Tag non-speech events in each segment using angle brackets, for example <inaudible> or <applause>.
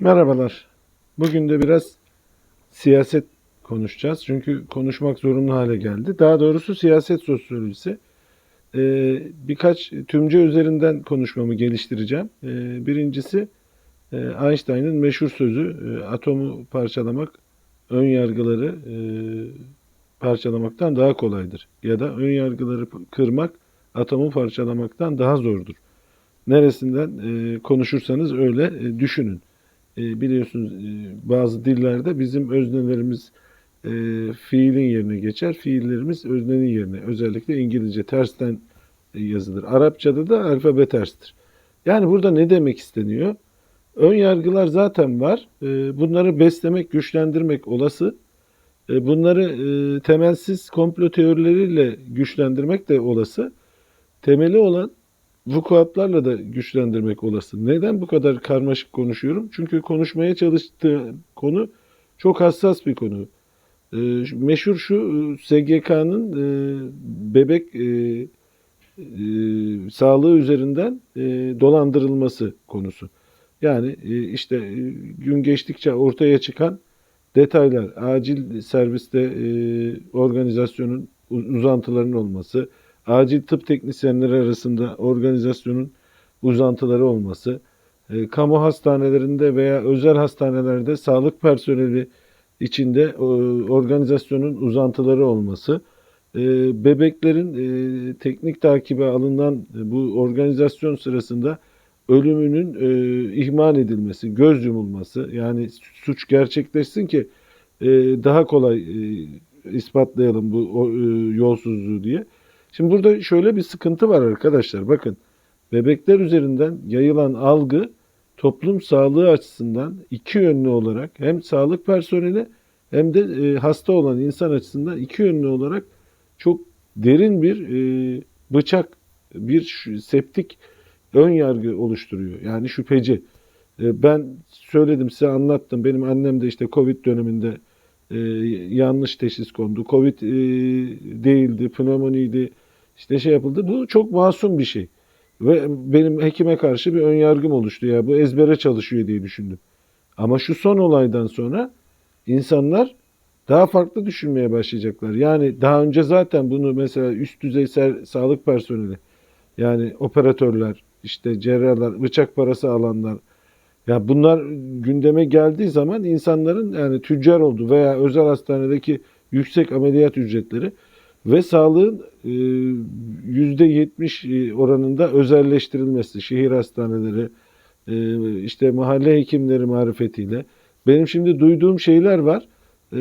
Merhabalar. Bugün de biraz siyaset konuşacağız. Çünkü konuşmak zorunlu hale geldi. Daha doğrusu siyaset sosyolojisi. Ee, birkaç tümce üzerinden konuşmamı geliştireceğim. Ee, birincisi e, Einstein'ın meşhur sözü e, atomu parçalamak ön yargıları e, parçalamaktan daha kolaydır. Ya da ön yargıları kırmak atomu parçalamaktan daha zordur. Neresinden e, konuşursanız öyle e, düşünün. E, biliyorsunuz e, bazı dillerde bizim öznelerimiz e, fiilin yerine geçer. Fiillerimiz öznenin yerine. Özellikle İngilizce tersten e, yazılır. Arapçada da alfabe terstir. Yani burada ne demek isteniyor? Ön yargılar zaten var. Bunları beslemek, güçlendirmek olası. Bunları e, temelsiz komplo teorileriyle güçlendirmek de olası. Temeli olan vukuatlarla da güçlendirmek olası. Neden bu kadar karmaşık konuşuyorum? Çünkü konuşmaya çalıştığım konu çok hassas bir konu. Ee, meşhur şu SGK'nın e, bebek e, e, sağlığı üzerinden e, dolandırılması konusu. Yani e, işte e, gün geçtikçe ortaya çıkan detaylar, acil serviste e, organizasyonun uzantılarının olması, acil tıp teknisyenleri arasında organizasyonun uzantıları olması, e, kamu hastanelerinde veya özel hastanelerde sağlık personeli içinde e, organizasyonun uzantıları olması, e, bebeklerin e, teknik takibe alınan e, bu organizasyon sırasında ölümünün e, ihmal edilmesi, göz yumulması, yani suç gerçekleşsin ki e, daha kolay e, ispatlayalım bu o, e, yolsuzluğu diye. Şimdi burada şöyle bir sıkıntı var arkadaşlar. Bakın bebekler üzerinden yayılan algı toplum sağlığı açısından iki yönlü olarak hem sağlık personeli hem de e, hasta olan insan açısından iki yönlü olarak çok derin bir e, bıçak, bir septik ön yargı oluşturuyor. Yani şüpheci. E, ben söyledim size anlattım. Benim annem de işte Covid döneminde e, yanlış teşhis kondu. Covid e, değildi, pneumoniydi. İşte şey yapıldı. Bu çok masum bir şey. Ve benim hekime karşı bir ön yargım oluştu ya. Bu ezbere çalışıyor diye düşündüm. Ama şu son olaydan sonra insanlar daha farklı düşünmeye başlayacaklar. Yani daha önce zaten bunu mesela üst düzey sağlık personeli yani operatörler, işte cerrahlar, bıçak parası alanlar ya bunlar gündeme geldiği zaman insanların yani tüccar oldu veya özel hastanedeki yüksek ameliyat ücretleri ve sağlığın e, %70 oranında özelleştirilmesi, şehir hastaneleri, e, işte mahalle hekimleri marifetiyle. Benim şimdi duyduğum şeyler var. E,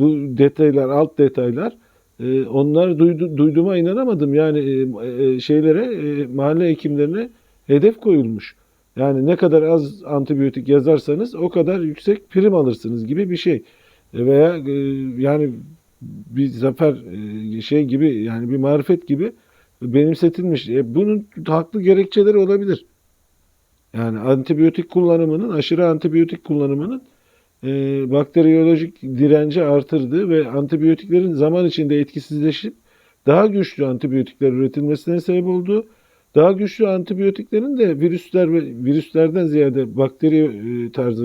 bu detaylar, alt detaylar. E, onları duydu, duyduğuma inanamadım. Yani e, e, şeylere, e, mahalle hekimlerine hedef koyulmuş. Yani ne kadar az antibiyotik yazarsanız o kadar yüksek prim alırsınız gibi bir şey. E, Veya e, yani bir zafer e, şey gibi yani bir marifet gibi benimsetilmiş. E, bunun haklı gerekçeleri olabilir. Yani antibiyotik kullanımının, aşırı antibiyotik kullanımının e, bakteriyolojik direnci artırdığı ve antibiyotiklerin zaman içinde etkisizleşip daha güçlü antibiyotikler üretilmesine sebep olduğu, daha güçlü antibiyotiklerin de virüsler ve virüslerden ziyade bakteri e, tarzı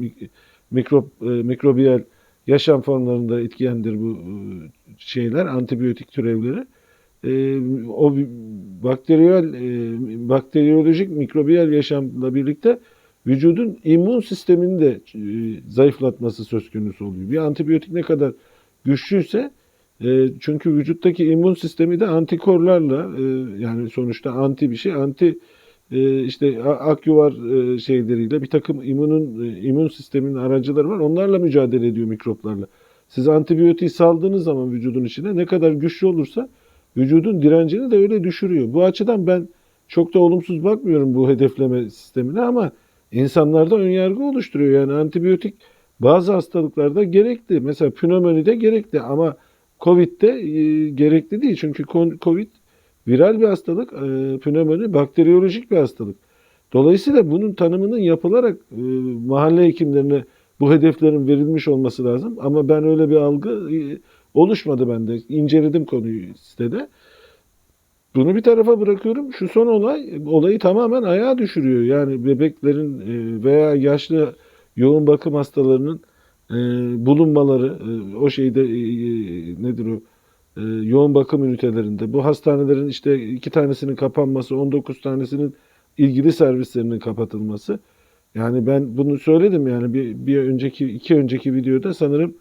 mik- mikrop e, mikrobiyal yaşam formlarında etkilendir bu e, şeyler, antibiyotik türevleri. E, o bakteriyel, e, bakteriyolojik mikrobiyal yaşamla birlikte vücudun immün sistemini de zayıflatması söz konusu oluyor. Bir antibiyotik ne kadar güçlüyse çünkü vücuttaki immün sistemi de antikorlarla yani sonuçta anti bir şey, anti işte a- akyuvar e, şeyleriyle bir takım immünün e, immün sisteminin aracıları var. Onlarla mücadele ediyor mikroplarla. Siz antibiyotiği saldığınız zaman vücudun içine ne kadar güçlü olursa vücudun direncini de öyle düşürüyor. Bu açıdan ben çok da olumsuz bakmıyorum bu hedefleme sistemine ama insanlarda önyargı oluşturuyor. Yani antibiyotik bazı hastalıklarda gerekli. Mesela pneumonide gerekli ama Covid'de e, gerekli değil. Çünkü Covid viral bir hastalık, e, pnömoni bakteriyolojik bir hastalık. Dolayısıyla bunun tanımının yapılarak e, mahalle hekimlerine bu hedeflerin verilmiş olması lazım. Ama ben öyle bir algı e, oluşmadı bende. İnceledim konuyu sitede. Bunu bir tarafa bırakıyorum. Şu son olay olayı tamamen ayağa düşürüyor. Yani bebeklerin e, veya yaşlı yoğun bakım hastalarının e, bulunmaları, e, o şeyde e, nedir o? E, yoğun bakım ünitelerinde. Bu hastanelerin işte iki tanesinin kapanması, 19 tanesinin ilgili servislerinin kapatılması. Yani ben bunu söyledim yani bir, bir önceki iki önceki videoda sanırım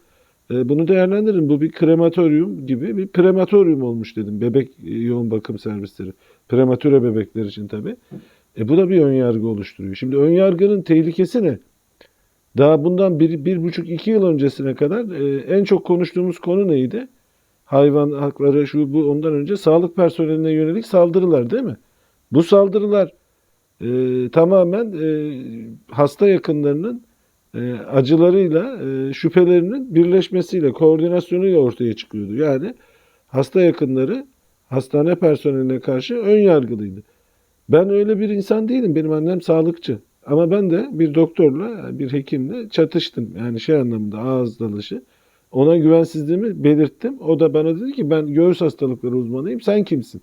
e, bunu değerlendirin. Bu bir krematoryum gibi bir prematoryum olmuş dedim. Bebek e, yoğun bakım servisleri. Prematüre bebekler için tabii. E bu da bir ön yargı oluşturuyor. Şimdi ön yargının tehlikesi ne? Daha bundan bir, bir buçuk iki yıl öncesine kadar e, en çok konuştuğumuz konu neydi? Hayvan hakları şu bu ondan önce sağlık personeline yönelik saldırılar değil mi? Bu saldırılar e, tamamen e, hasta yakınlarının e, acılarıyla e, şüphelerinin birleşmesiyle, koordinasyonuyla ortaya çıkıyordu. Yani hasta yakınları hastane personeline karşı ön yargılıydı. Ben öyle bir insan değilim. Benim annem sağlıkçı. Ama ben de bir doktorla, bir hekimle çatıştım. Yani şey anlamında ağız dalışı. Ona güvensizliğimi belirttim. O da bana dedi ki ben göğüs hastalıkları uzmanıyım. Sen kimsin?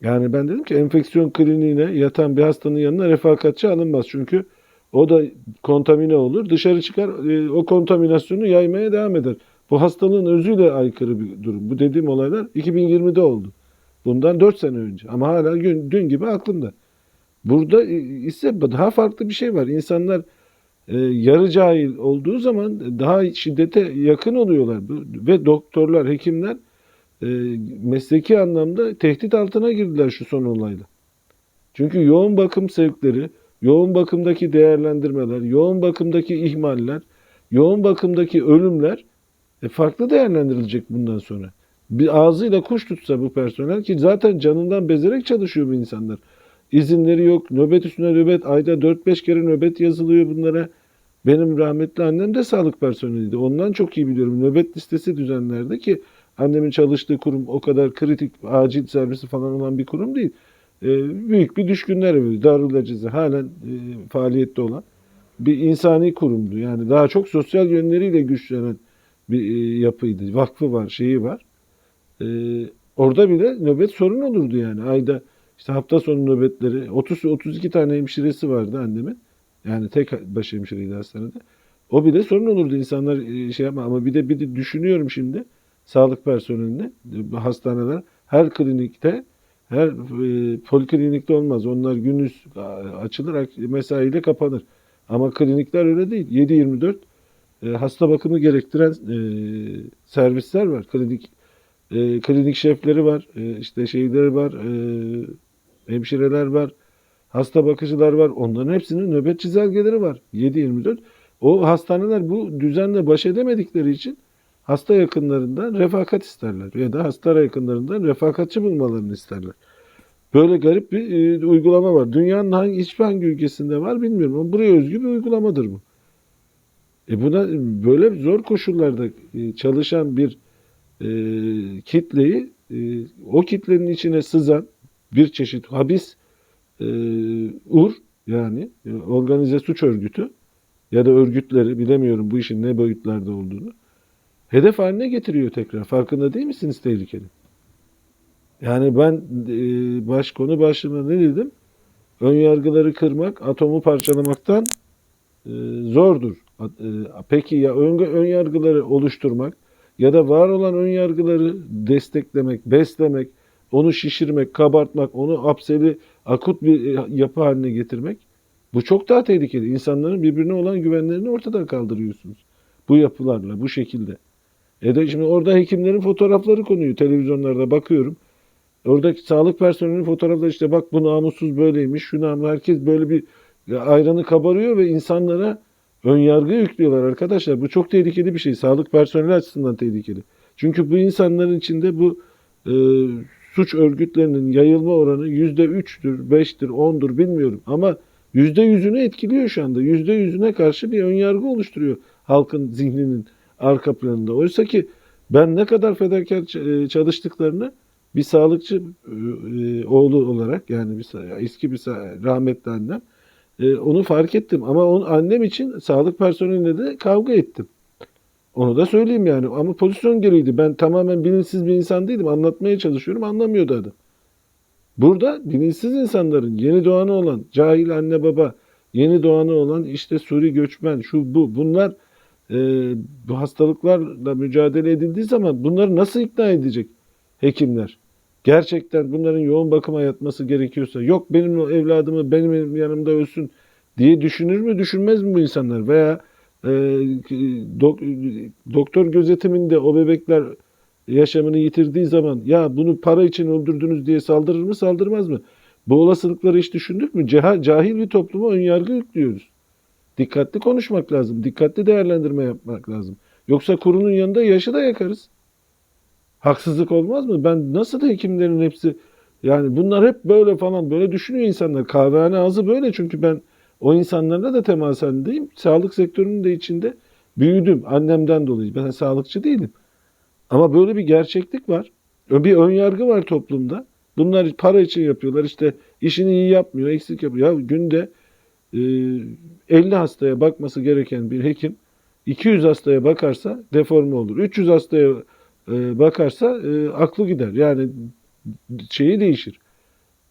Yani ben dedim ki enfeksiyon kliniğine yatan bir hastanın yanına refakatçi alınmaz. Çünkü o da kontamine olur. Dışarı çıkar e, o kontaminasyonu yaymaya devam eder. Bu hastalığın özüyle aykırı bir durum. Bu dediğim olaylar 2020'de oldu. Bundan 4 sene önce. Ama hala gün, dün gibi aklımda. Burada ise daha farklı bir şey var. İnsanlar e, yarı cahil olduğu zaman daha şiddete yakın oluyorlar. Ve doktorlar, hekimler e, mesleki anlamda tehdit altına girdiler şu son olayla. Çünkü yoğun bakım sevkleri, yoğun bakımdaki değerlendirmeler, yoğun bakımdaki ihmaller, yoğun bakımdaki ölümler e, farklı değerlendirilecek bundan sonra. Bir ağzıyla kuş tutsa bu personel ki zaten canından bezerek çalışıyor bu insanlar. İzinleri yok, nöbet üstüne nöbet, ayda 4-5 kere nöbet yazılıyor bunlara. Benim rahmetli annem de sağlık personeliydi. Ondan çok iyi biliyorum. Nöbet listesi düzenlerdi ki annemin çalıştığı kurum o kadar kritik, acil servisi falan olan bir kurum değil. E, büyük bir düşkünler evi, Darül Acize halen e, faaliyette olan bir insani kurumdu. Yani daha çok sosyal yönleriyle güçlenen bir e, yapıydı. Vakfı var, şeyi var. E, orada bile nöbet sorun olurdu yani. Ayda işte hafta sonu nöbetleri 30 32 tane hemşiresi vardı annemin. Yani tek baş hemşireydi hastanede. O bile sorun olurdu insanlar e, şey yapma ama bir de bir de düşünüyorum şimdi sağlık personeline e, hastaneler her klinikte her e, poliklinikte olmaz. Onlar gündüz açılır mesaiyle kapanır. Ama klinikler öyle değil. 7-24 e, hasta bakımı gerektiren e, servisler var. Klinik e, klinik şefleri var. E, işte şeyleri var. E, hemşireler var. Hasta bakıcılar var. Onların hepsinin nöbet çizelgeleri var. 7-24. O hastaneler bu düzenle baş edemedikleri için hasta yakınlarından refakat isterler. Ya da hasta yakınlarından refakatçi bulmalarını isterler. Böyle garip bir e, uygulama var. Dünyanın hangi, hiçbir hangi ülkesinde var bilmiyorum ama buraya özgü bir uygulamadır bu. E buna böyle zor koşullarda e, çalışan bir e, kitleyi e, o kitlenin içine sızan bir çeşit habis e, ur yani e, organize suç örgütü ya da örgütleri bilemiyorum bu işin ne boyutlarda olduğunu hedef haline getiriyor tekrar. Farkında değil misiniz tehlikeli? Yani ben e, baş konu başlığında ne dedim? Ön yargıları kırmak atomu parçalamaktan e, zordur. Peki ya ön, ön yargıları oluşturmak ya da var olan ön yargıları desteklemek, beslemek, onu şişirmek, kabartmak, onu apseli, akut bir e, yapı haline getirmek bu çok daha tehlikeli. İnsanların birbirine olan güvenlerini ortadan kaldırıyorsunuz. Bu yapılarla, bu şekilde. E de şimdi orada hekimlerin fotoğrafları konuyor televizyonlarda bakıyorum. Oradaki sağlık personelinin fotoğrafları işte bak bu namussuz böyleymiş, şu namus herkes böyle bir ayranı kabarıyor ve insanlara ön yargı yüklüyorlar arkadaşlar. Bu çok tehlikeli bir şey. Sağlık personeli açısından tehlikeli. Çünkü bu insanların içinde bu e, suç örgütlerinin yayılma oranı yüzde üçtür, beştir, ondur bilmiyorum. Ama yüzde yüzünü etkiliyor şu anda. Yüzde yüzüne karşı bir ön yargı oluşturuyor halkın zihninin arka planında. Oysa ki ben ne kadar fedakar çalıştıklarını bir sağlıkçı e, oğlu olarak yani bir eski bir rahmetli annem e, onu fark ettim. Ama onun annem için sağlık personeliyle de kavga ettim. Onu da söyleyeyim yani. Ama pozisyon geriydi. Ben tamamen bilinçsiz bir insan değilim. Anlatmaya çalışıyorum. Anlamıyordu adam. Burada bilinçsiz insanların yeni doğanı olan cahil anne baba yeni doğanı olan işte Suri göçmen şu bu bunlar e, bu hastalıklarla mücadele edildiği zaman bunları nasıl ikna edecek hekimler? Gerçekten bunların yoğun bakıma yatması gerekiyorsa yok benim evladımı benim yanımda ölsün diye düşünür mü düşünmez mi bu insanlar veya doktor gözetiminde o bebekler yaşamını yitirdiği zaman ya bunu para için öldürdünüz diye saldırır mı saldırmaz mı? Bu olasılıkları hiç düşündük mü? Ceha, cahil bir topluma önyargı yüklüyoruz. Dikkatli konuşmak lazım. Dikkatli değerlendirme yapmak lazım. Yoksa kurunun yanında yaşı da yakarız. Haksızlık olmaz mı? Ben nasıl da hekimlerin hepsi yani bunlar hep böyle falan böyle düşünüyor insanlar. Kahvehane ağzı böyle çünkü ben o insanlarla da temas halindeyim. Sağlık sektörünün de içinde büyüdüm annemden dolayı. Ben sağlıkçı değilim. Ama böyle bir gerçeklik var. Bir ön yargı var toplumda. Bunlar para için yapıyorlar. İşte işini iyi yapmıyor, eksik yapıyor. Ya günde e, 50 hastaya bakması gereken bir hekim 200 hastaya bakarsa deforme olur. 300 hastaya e, bakarsa e, aklı gider. Yani şeyi değişir.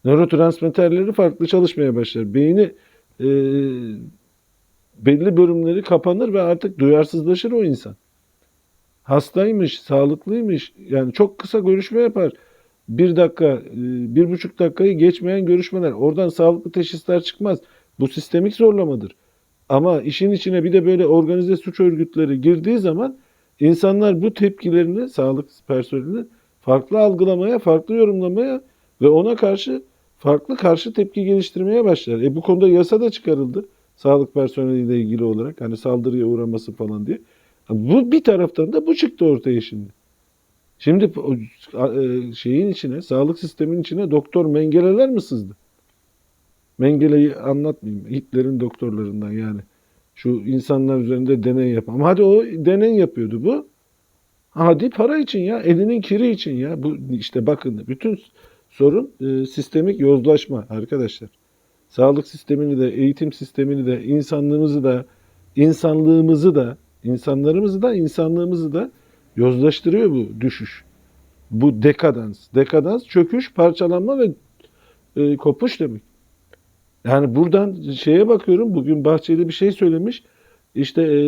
Nörotransmitterleri farklı çalışmaya başlar. Beyni e, belli bölümleri kapanır ve artık duyarsızlaşır o insan. Hastaymış, sağlıklıymış. Yani çok kısa görüşme yapar. Bir dakika, e, bir buçuk dakikayı geçmeyen görüşmeler. Oradan sağlıklı teşhisler çıkmaz. Bu sistemik zorlamadır. Ama işin içine bir de böyle organize suç örgütleri girdiği zaman insanlar bu tepkilerini, sağlık personeli farklı algılamaya, farklı yorumlamaya ve ona karşı farklı karşı tepki geliştirmeye başlar. E bu konuda yasa da çıkarıldı. Sağlık personeliyle ilgili olarak hani saldırıya uğraması falan diye. Bu bir taraftan da bu çıktı ortaya şimdi. Şimdi e, şeyin içine, sağlık sistemin içine doktor mengeleler mi sızdı? Mengele'yi anlatmayayım. Hitler'in doktorlarından yani. Şu insanlar üzerinde deney yapan. Ama hadi o deney yapıyordu bu. Hadi para için ya. Elinin kiri için ya. Bu işte bakın bütün sorun e, sistemik yozlaşma arkadaşlar. Sağlık sistemini de, eğitim sistemini de, insanlığımızı da, insanlığımızı da, insanlarımızı da, insanlığımızı da yozlaştırıyor bu düşüş. Bu dekadans. Dekadans çöküş, parçalanma ve e, kopuş demek. Yani buradan şeye bakıyorum. Bugün Bahçeli bir şey söylemiş. İşte e,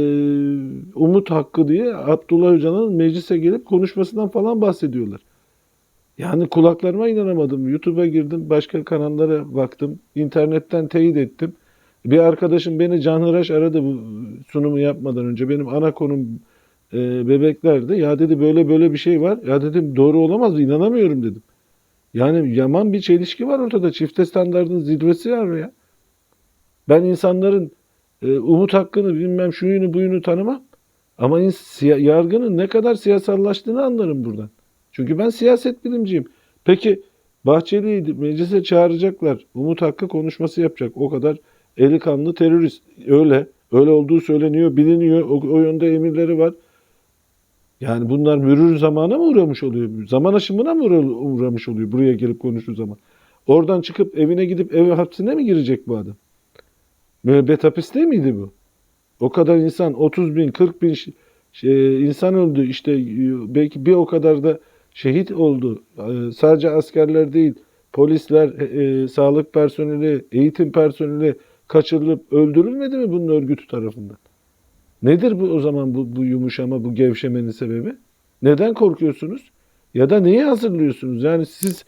umut hakkı diye Abdullah Öcalan'ın meclise gelip konuşmasından falan bahsediyorlar. Yani kulaklarıma inanamadım. YouTube'a girdim, başka kanallara baktım, internetten teyit ettim. Bir arkadaşım beni Canhıraş aradı bu sunumu yapmadan önce. Benim ana konum e, bebeklerdi. Ya dedi böyle böyle bir şey var. Ya dedim doğru olamaz, inanamıyorum dedim. Yani yaman bir çelişki var ortada. Çifte standartın zirvesi var ya. Ben insanların e, umut hakkını bilmem şuyunu buyunu tanımam. Ama yargının ne kadar siyasallaştığını anlarım buradan. Çünkü ben siyaset bilimciyim. Peki Bahçeli'yi meclise çağıracaklar. Umut Hakkı konuşması yapacak. O kadar eli kanlı terörist. Öyle. Öyle olduğu söyleniyor, biliniyor. O, o yönde emirleri var. Yani bunlar mürür zamana mı uğramış oluyor? Zaman aşımına mı uğra- uğramış oluyor buraya gelip konuştuğu zaman? Oradan çıkıp evine gidip ev hapsine mi girecek bu adam? Müebbet hapis değil miydi bu? O kadar insan 30 bin 40 bin şey, insan öldü işte belki bir o kadar da şehit oldu. Ee, Sadece askerler değil polisler, e, e, sağlık personeli, eğitim personeli kaçırılıp öldürülmedi mi bunun örgütü tarafından? Nedir bu o zaman bu, bu yumuşama, bu gevşemenin sebebi? Neden korkuyorsunuz? Ya da neyi hazırlıyorsunuz? Yani siz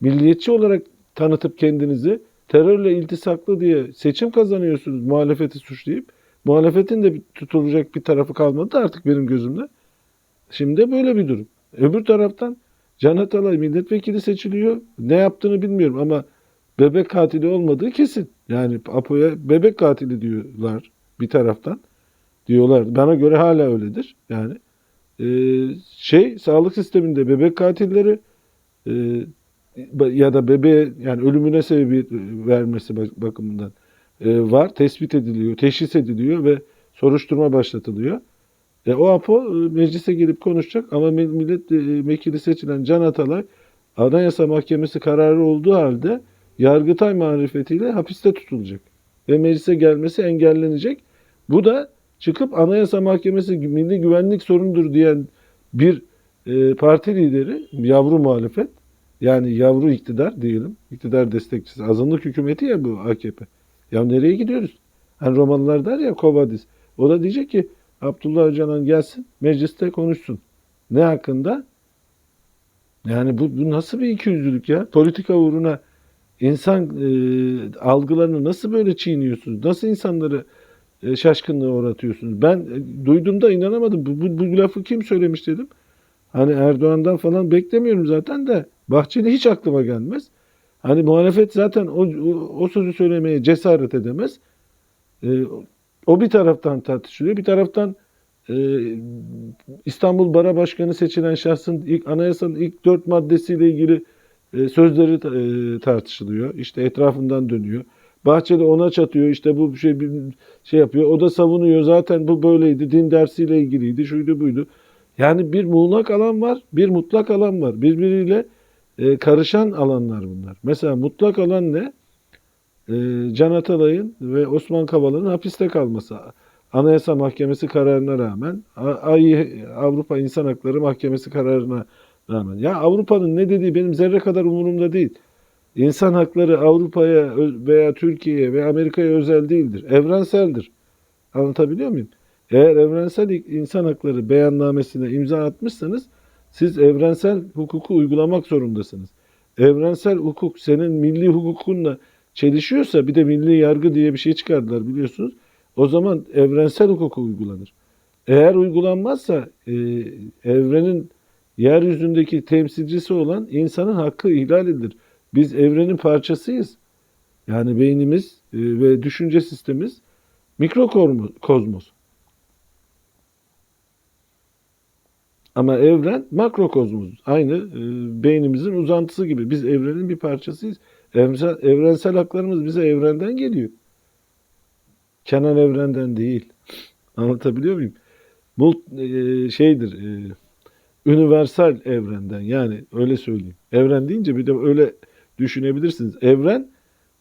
milliyetçi olarak tanıtıp kendinizi terörle iltisaklı diye seçim kazanıyorsunuz muhalefeti suçlayıp. Muhalefetin de tutulacak bir tarafı kalmadı artık benim gözümde. Şimdi böyle bir durum. Öbür taraftan Can Atalay milletvekili seçiliyor. Ne yaptığını bilmiyorum ama bebek katili olmadığı kesin. Yani Apo'ya bebek katili diyorlar bir taraftan. Diyorlar. Bana göre hala öyledir. Yani Ee, şey sağlık sisteminde bebek katilleri e, ya da bebeğe yani ölümüne sebebiyet vermesi bak- bakımından e, var. Tespit ediliyor, teşhis ediliyor ve soruşturma başlatılıyor. E, o APO e, meclise gelip konuşacak ama me- milletvekili seçilen Can Atalay Anayasa Mahkemesi kararı olduğu halde Yargıtay marifetiyle hapiste tutulacak. Ve meclise gelmesi engellenecek. Bu da çıkıp Anayasa Mahkemesi milli güvenlik sorunudur diyen bir e, parti lideri, yavru muhalefet, yani yavru iktidar diyelim, iktidar destekçisi, azınlık hükümeti ya bu AKP. Ya nereye gidiyoruz? Hani Romalılar der ya Kovadis. O da diyecek ki Abdullah Öcalan gelsin mecliste konuşsun. Ne hakkında? Yani bu, bu nasıl bir ikiyüzlülük ya? Politika uğruna insan e, algılarını nasıl böyle çiğniyorsunuz? Nasıl insanları e, şaşkınlığa uğratıyorsunuz? Ben e, duyduğumda inanamadım. Bu, bu, bu lafı kim söylemiş dedim. Hani Erdoğan'dan falan beklemiyorum zaten de Bahçeli hiç aklıma gelmez. Hani muhalefet zaten o, o, o sözü söylemeye cesaret edemez. E, o bir taraftan tartışılıyor. Bir taraftan e, İstanbul Bara Başkanı seçilen şahsın ilk anayasanın ilk dört maddesiyle ilgili e, sözleri e, tartışılıyor. İşte etrafından dönüyor. Bahçeli ona çatıyor. İşte bu şey bir şey yapıyor. O da savunuyor. Zaten bu böyleydi. Din dersiyle ilgiliydi. Şuydu buydu. Yani bir muğlak alan var, bir mutlak alan var. Birbiriyle e, karışan alanlar bunlar. Mesela mutlak alan ne? E, Can Atalay'ın ve Osman Kavala'nın hapiste kalması. Anayasa Mahkemesi kararına rağmen, Avrupa İnsan Hakları Mahkemesi kararına rağmen. Ya Avrupa'nın ne dediği benim zerre kadar umurumda değil. İnsan hakları Avrupa'ya veya Türkiye'ye veya Amerika'ya özel değildir. Evrenseldir. Anlatabiliyor muyum? Eğer evrensel insan hakları beyannamesine imza atmışsanız siz evrensel hukuku uygulamak zorundasınız. Evrensel hukuk senin milli hukukunla çelişiyorsa bir de milli yargı diye bir şey çıkardılar biliyorsunuz. O zaman evrensel hukuku uygulanır. Eğer uygulanmazsa e, evrenin yeryüzündeki temsilcisi olan insanın hakkı ihlal edilir. Biz evrenin parçasıyız. Yani beynimiz e, ve düşünce sistemimiz mikrokozmos. Ama evren makrokozmos. Aynı e, beynimizin uzantısı gibi. Biz evrenin bir parçasıyız. Evrensel, evrensel haklarımız bize evrenden geliyor. Kenan evrenden değil. Anlatabiliyor muyum? Mult, e, şeydir, e, universal evrenden yani öyle söyleyeyim. Evren deyince bir de öyle düşünebilirsiniz. Evren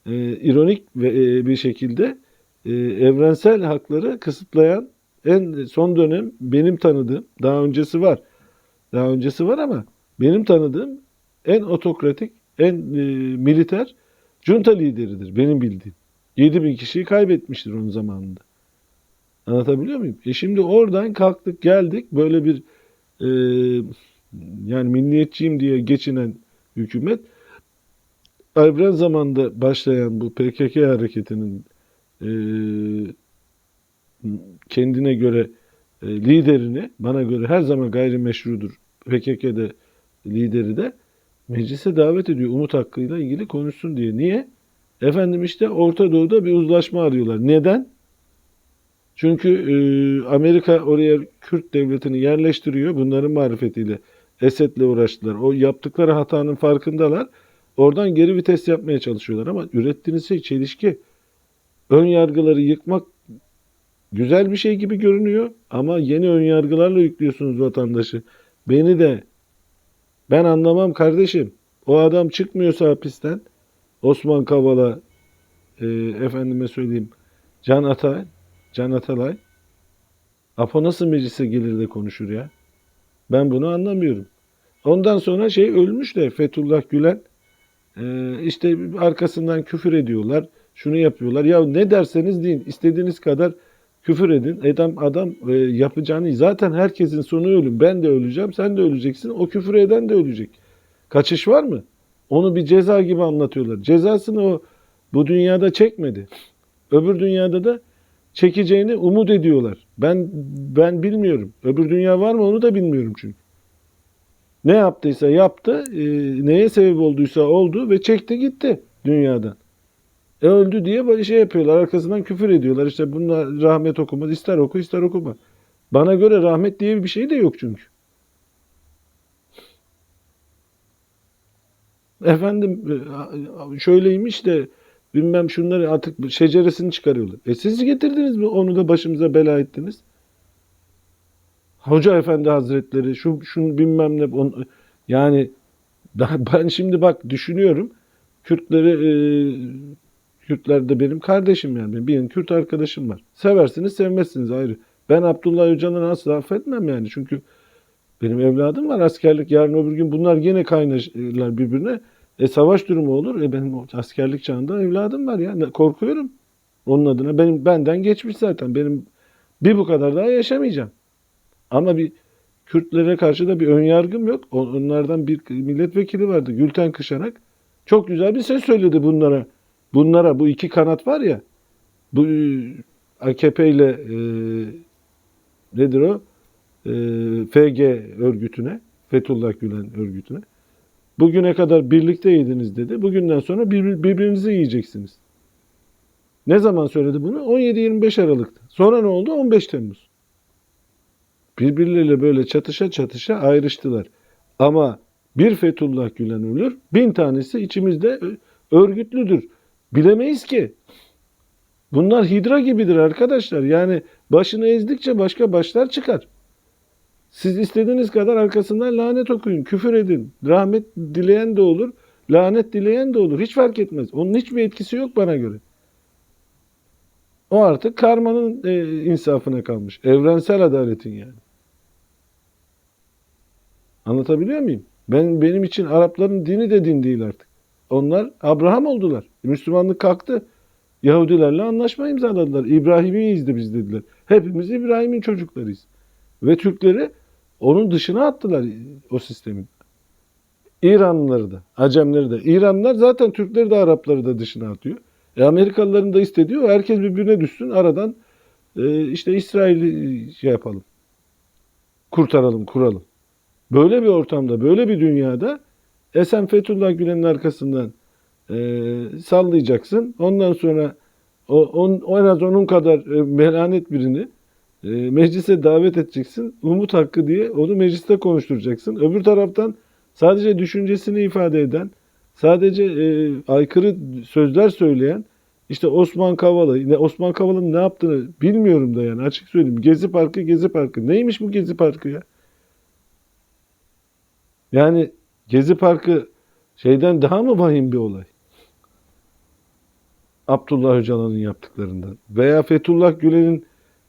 e, ironik ve e, bir şekilde e, evrensel hakları kısıtlayan en son dönem benim tanıdığım, daha öncesi var. Daha öncesi var ama benim tanıdığım en otokratik, en e, militer junta lideridir benim bildiğim. 7 bin kişiyi kaybetmiştir onun zamanında. Anlatabiliyor muyum? E şimdi oradan kalktık geldik böyle bir e, yani milliyetçiyim diye geçinen hükümet evren zamanda başlayan bu PKK hareketinin e, kendine göre e, liderini bana göre her zaman gayrimeşrudur. PKK'de lideri de meclise davet ediyor Umut hakkıyla ilgili konuşsun diye. Niye? Efendim işte Orta Doğu'da bir uzlaşma arıyorlar. Neden? Çünkü e, Amerika oraya Kürt devletini yerleştiriyor. Bunların marifetiyle Esed'le uğraştılar. O yaptıkları hatanın farkındalar. Oradan geri vites yapmaya çalışıyorlar ama ürettiğiniz şey çelişki. Ön yargıları yıkmak güzel bir şey gibi görünüyor ama yeni ön yargılarla yüklüyorsunuz vatandaşı. Beni de ben anlamam kardeşim. O adam çıkmıyorsa hapisten Osman Kavala e, efendime söyleyeyim Can Atay Can Atalay Apo nasıl meclise gelir de konuşur ya? Ben bunu anlamıyorum. Ondan sonra şey ölmüş de Fethullah Gülen e, işte arkasından küfür ediyorlar. Şunu yapıyorlar. Ya ne derseniz deyin. istediğiniz kadar küfür edin. Adam adam e, yapacağını zaten herkesin sonu ölüm. Ben de öleceğim, sen de öleceksin. O küfür eden de ölecek. Kaçış var mı? Onu bir ceza gibi anlatıyorlar. Cezasını o bu dünyada çekmedi. Öbür dünyada da çekeceğini umut ediyorlar. Ben ben bilmiyorum. Öbür dünya var mı onu da bilmiyorum çünkü. Ne yaptıysa yaptı, e, neye sebep olduysa oldu ve çekti gitti dünyadan. E öldü diye böyle şey yapıyorlar. Arkasından küfür ediyorlar. İşte bunlar rahmet okumaz. ister oku ister okuma. Bana göre rahmet diye bir şey de yok çünkü. Efendim şöyleymiş de bilmem şunları artık şeceresini çıkarıyorlar. E siz getirdiniz mi onu da başımıza bela ettiniz. Hoca Efendi Hazretleri şu şunu bilmem ne onu, yani <laughs> ben şimdi bak düşünüyorum Kürtleri e, Kürtler de benim kardeşim yani. Benim Kürt arkadaşım var. Seversiniz sevmezsiniz ayrı. Ben Abdullah Öcalan'ı asla affetmem yani. Çünkü benim evladım var askerlik. Yarın öbür gün bunlar gene kaynaşırlar birbirine. E savaş durumu olur. E benim askerlik çağında evladım var ya. Korkuyorum. Onun adına benim benden geçmiş zaten. Benim bir bu kadar daha yaşamayacağım. Ama bir Kürtlere karşı da bir ön yargım yok. Onlardan bir milletvekili vardı Gülten Kışanak. Çok güzel bir ses söyledi bunlara. Bunlara bu iki kanat var ya. Bu e, AKP ile e, nedir o? E, FG örgütüne, Fethullah Gülen örgütüne. Bugüne kadar birlikteydiniz dedi. Bugünden sonra bir- birbirinizi yiyeceksiniz. Ne zaman söyledi bunu? 17-25 Aralık'ta. Sonra ne oldu? 15 Temmuz. Birbirleriyle böyle çatışa çatışa ayrıştılar. Ama bir Fethullah Gülen ölür, bin tanesi içimizde ö- örgütlüdür. Bilemeyiz ki. Bunlar hidra gibidir arkadaşlar. Yani başını ezdikçe başka başlar çıkar. Siz istediğiniz kadar arkasından lanet okuyun, küfür edin. Rahmet dileyen de olur, lanet dileyen de olur. Hiç fark etmez. Onun hiçbir etkisi yok bana göre. O artık karmanın e, insafına kalmış. Evrensel adaletin yani. Anlatabiliyor muyum? Ben benim için Arapların dini de din değil artık. Onlar Abraham oldular. Müslümanlık kalktı. Yahudilerle anlaşma imzaladılar. İbrahimiyiz de biz dediler. Hepimiz İbrahim'in çocuklarıyız. Ve Türkleri onun dışına attılar o sistemin. İranlıları da, Acemleri de. İranlılar zaten Türkleri de Arapları da dışına atıyor. E Amerikalıların da istediği. Herkes birbirine düşsün. Aradan e, işte İsrail'i şey yapalım. Kurtaralım, kuralım. Böyle bir ortamda, böyle bir dünyada Esen Fethullah Gülen'in arkasından e, sallayacaksın. Ondan sonra o, on, en az onun kadar e, melanet birini e, meclise davet edeceksin. Umut hakkı diye onu mecliste konuşturacaksın. Öbür taraftan sadece düşüncesini ifade eden, sadece e, aykırı sözler söyleyen işte Osman Kavala, Osman Kavala'nın ne yaptığını bilmiyorum da yani açık söyleyeyim. Gezi Parkı, Gezi Parkı. Neymiş bu Gezi Parkı ya? Yani Gezi Parkı şeyden daha mı vahim bir olay? Abdullah Öcalan'ın yaptıklarından veya Fethullah Gülen'in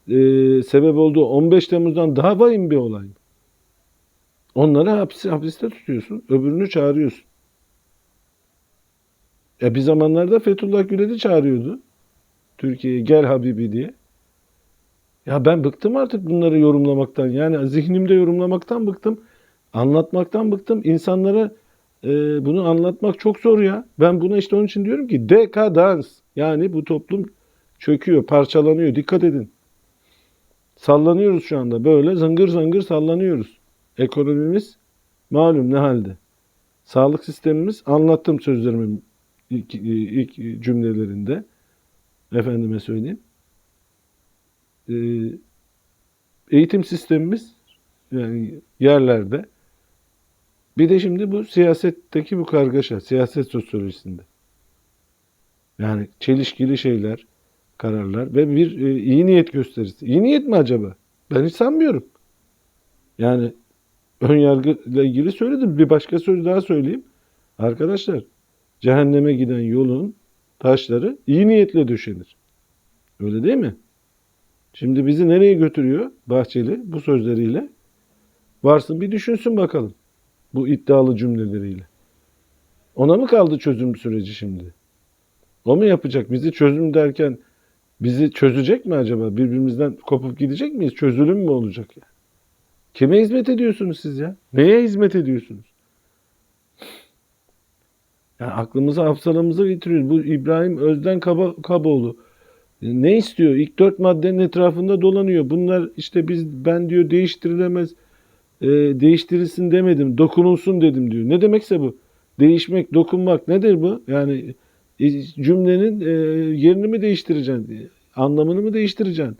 e, sebep olduğu 15 Temmuz'dan daha vahim bir olay mı? Onları hapis, hapiste tutuyorsun, öbürünü çağırıyorsun. E bir zamanlarda Fethullah Gülen'i çağırıyordu. Türkiye'ye gel Habibi diye. Ya ben bıktım artık bunları yorumlamaktan. Yani zihnimde yorumlamaktan bıktım. Anlatmaktan bıktım. İnsanlara e, bunu anlatmak çok zor ya. Ben buna işte onun için diyorum ki dekadans. Yani bu toplum çöküyor, parçalanıyor. Dikkat edin. Sallanıyoruz şu anda. Böyle zıngır zıngır sallanıyoruz. Ekonomimiz malum ne halde. Sağlık sistemimiz anlattım sözlerimin ilk, ilk cümlelerinde. Efendime söyleyeyim. Ee, eğitim sistemimiz yani yerlerde. Bir de şimdi bu siyasetteki bu kargaşa, siyaset sosyolojisinde. Yani çelişkili şeyler, kararlar ve bir e, iyi niyet gösterisi. İyi niyet mi acaba? Ben hiç sanmıyorum. Yani ön yargıyla ilgili söyledim. Bir başka söz daha söyleyeyim. Arkadaşlar, cehenneme giden yolun taşları iyi niyetle döşenir. Öyle değil mi? Şimdi bizi nereye götürüyor Bahçeli bu sözleriyle? Varsın bir düşünsün bakalım bu iddialı cümleleriyle. Ona mı kaldı çözüm süreci şimdi? O mu yapacak? Bizi çözüm derken bizi çözecek mi acaba? Birbirimizden kopup gidecek miyiz? Çözülüm mü olacak ya? Kime hizmet ediyorsunuz siz ya? Neye hizmet ediyorsunuz? Yani aklımızı hafsalamızı bitiriyoruz. Bu İbrahim Özden Kaba, Kaboğlu ne istiyor? İlk dört maddenin etrafında dolanıyor. Bunlar işte biz ben diyor değiştirilemez e, değiştirilsin demedim. Dokunulsun dedim diyor. Ne demekse bu? Değişmek, dokunmak nedir bu? Yani cümlenin e, yerini mi değiştireceksin? Anlamını mı değiştireceksin?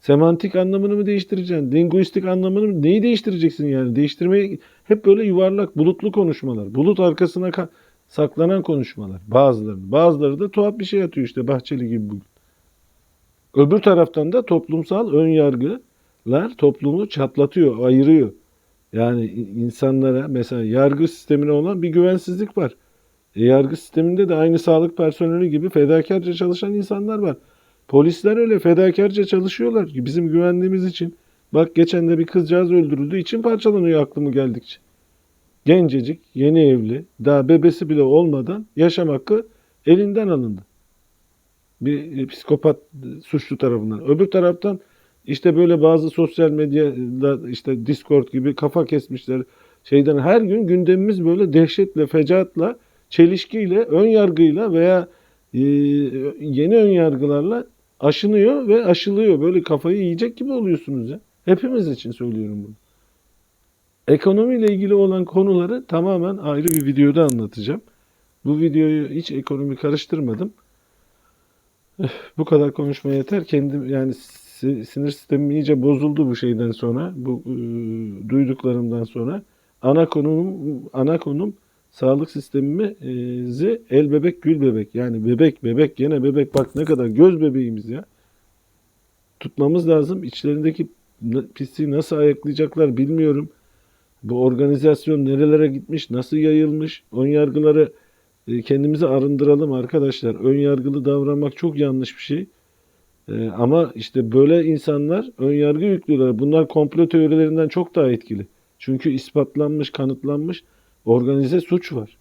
Semantik anlamını mı değiştireceksin? Linguistik anlamını mı? Neyi değiştireceksin yani? Değiştirmeyi hep böyle yuvarlak, bulutlu konuşmalar. Bulut arkasına ka- saklanan konuşmalar. Bazıları. Bazıları da tuhaf bir şey atıyor işte Bahçeli gibi bugün. Öbür taraftan da toplumsal ön yargılar toplumu çatlatıyor, ayırıyor. Yani insanlara mesela yargı sistemine olan bir güvensizlik var. Yargı sisteminde de aynı sağlık personeli gibi fedakarca çalışan insanlar var. Polisler öyle fedakarca çalışıyorlar ki bizim güvenliğimiz için. Bak geçen de bir kızcağız öldürüldü. için parçalanıyor aklımı geldikçe. Gencecik, yeni evli, daha bebesi bile olmadan yaşam hakkı elinden alındı. bir e, psikopat e, suçlu tarafından. Öbür taraftan işte böyle bazı sosyal medyada işte Discord gibi kafa kesmişler. Şeyden her gün gündemimiz böyle dehşetle, fecaatla, çelişkiyle, ön yargıyla veya e, yeni ön yargılarla aşınıyor ve aşılıyor. Böyle kafayı yiyecek gibi oluyorsunuz ya. Hepimiz için söylüyorum bunu. Ekonomiyle ilgili olan konuları tamamen ayrı bir videoda anlatacağım. Bu videoyu hiç ekonomi karıştırmadım. Bu kadar konuşma yeter. Kendim yani si- sinir sistemim iyice bozuldu bu şeyden sonra. Bu e, duyduklarımdan sonra. Ana konum ana konum sağlık sistemimizi el bebek gül bebek. Yani bebek bebek gene bebek bak ne kadar göz bebeğimiz ya. Tutmamız lazım. İçlerindeki pisliği nasıl ayaklayacaklar bilmiyorum. Bu organizasyon nerelere gitmiş, nasıl yayılmış, ön yargıları e, kendimizi arındıralım arkadaşlar. Ön yargılı davranmak çok yanlış bir şey. E, ama işte böyle insanlar ön yargı yüklüyorlar. Bunlar komplo teorilerinden çok daha etkili. Çünkü ispatlanmış, kanıtlanmış organize suç var.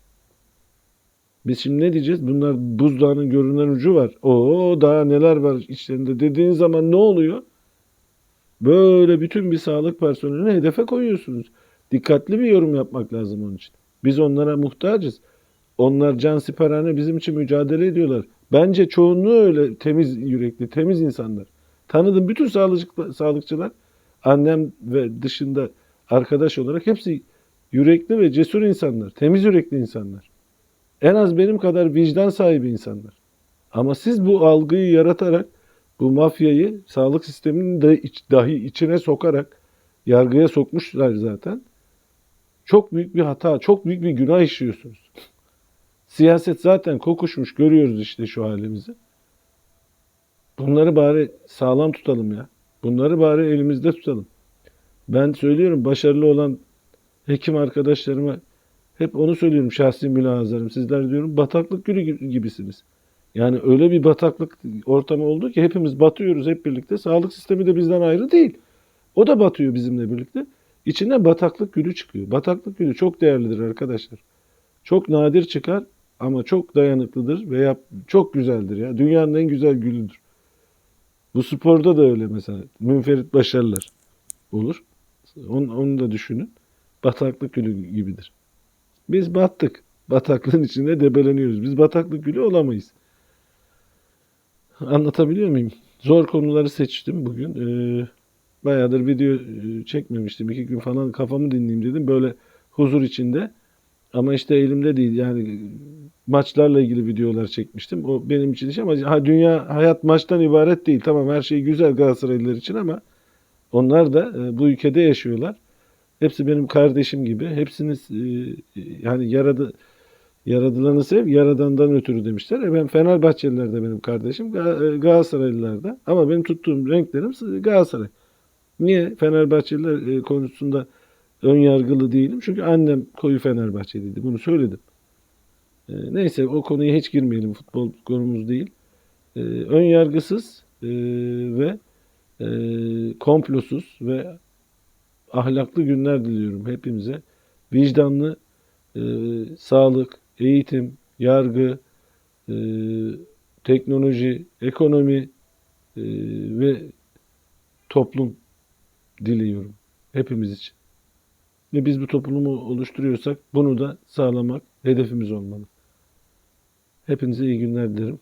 Biz şimdi ne diyeceğiz? Bunlar buzdağının görünen ucu var. Oo daha neler var içlerinde dediğin zaman ne oluyor? Böyle bütün bir sağlık personelini hedefe koyuyorsunuz. Dikkatli bir yorum yapmak lazım onun için. Biz onlara muhtacız. Onlar can siperhane bizim için mücadele ediyorlar. Bence çoğunluğu öyle temiz yürekli, temiz insanlar. Tanıdığım bütün sağlıkçı, sağlıkçılar annem ve dışında arkadaş olarak hepsi yürekli ve cesur insanlar. Temiz yürekli insanlar. En az benim kadar vicdan sahibi insanlar. Ama siz bu algıyı yaratarak bu mafyayı sağlık sisteminin de iç- dahi içine sokarak yargıya sokmuşlar zaten. Çok büyük bir hata, çok büyük bir günah işliyorsunuz. Siyaset zaten kokuşmuş, görüyoruz işte şu halimizi. Bunları bari sağlam tutalım ya. Bunları bari elimizde tutalım. Ben söylüyorum başarılı olan hekim arkadaşlarıma hep onu söylüyorum şahsi mülahazarım. Sizler diyorum bataklık gülü gibi- gibisiniz. Yani öyle bir bataklık ortamı oldu ki hepimiz batıyoruz hep birlikte. Sağlık sistemi de bizden ayrı değil. O da batıyor bizimle birlikte. İçinden bataklık gülü çıkıyor. Bataklık gülü çok değerlidir arkadaşlar. Çok nadir çıkar ama çok dayanıklıdır veya çok güzeldir ya. Dünyanın en güzel gülüdür. Bu sporda da öyle mesela. Münferit başarılar olur. Onu, onu da düşünün. Bataklık gülü gibidir. Biz battık. Bataklığın içinde debeleniyoruz. Biz bataklık gülü olamayız. Anlatabiliyor muyum? Zor konuları seçtim bugün. Ee, bayağıdır video e, çekmemiştim. İki gün falan kafamı dinleyeyim dedim. Böyle huzur içinde. Ama işte elimde değil. Yani maçlarla ilgili videolar çekmiştim. O benim için iş ama ha, dünya hayat maçtan ibaret değil. Tamam her şey güzel Galatasaraylılar için ama onlar da e, bu ülkede yaşıyorlar. Hepsi benim kardeşim gibi. Hepsiniz e, yani yaradı yaradılanı sev, yaradandan ötürü demişler. E ben Fenerbahçeliler de benim kardeşim, e, Galatasaraylılar da. Ama benim tuttuğum renklerim Galatasaray. Niye Fenerbahçeliler e, konusunda ön yargılı değilim? Çünkü annem koyu Fenerbahçeliydi. Bunu söyledim. E, neyse o konuya hiç girmeyelim. Futbol konumuz değil. E, ön yargısız e, ve e, komplosuz ve ahlaklı günler diliyorum hepimize. Vicdanlı, e, sağlık, eğitim, yargı, e, teknoloji, ekonomi e, ve toplum diliyorum hepimiz için. Ve biz bu toplumu oluşturuyorsak bunu da sağlamak hedefimiz olmalı. Hepinize iyi günler dilerim.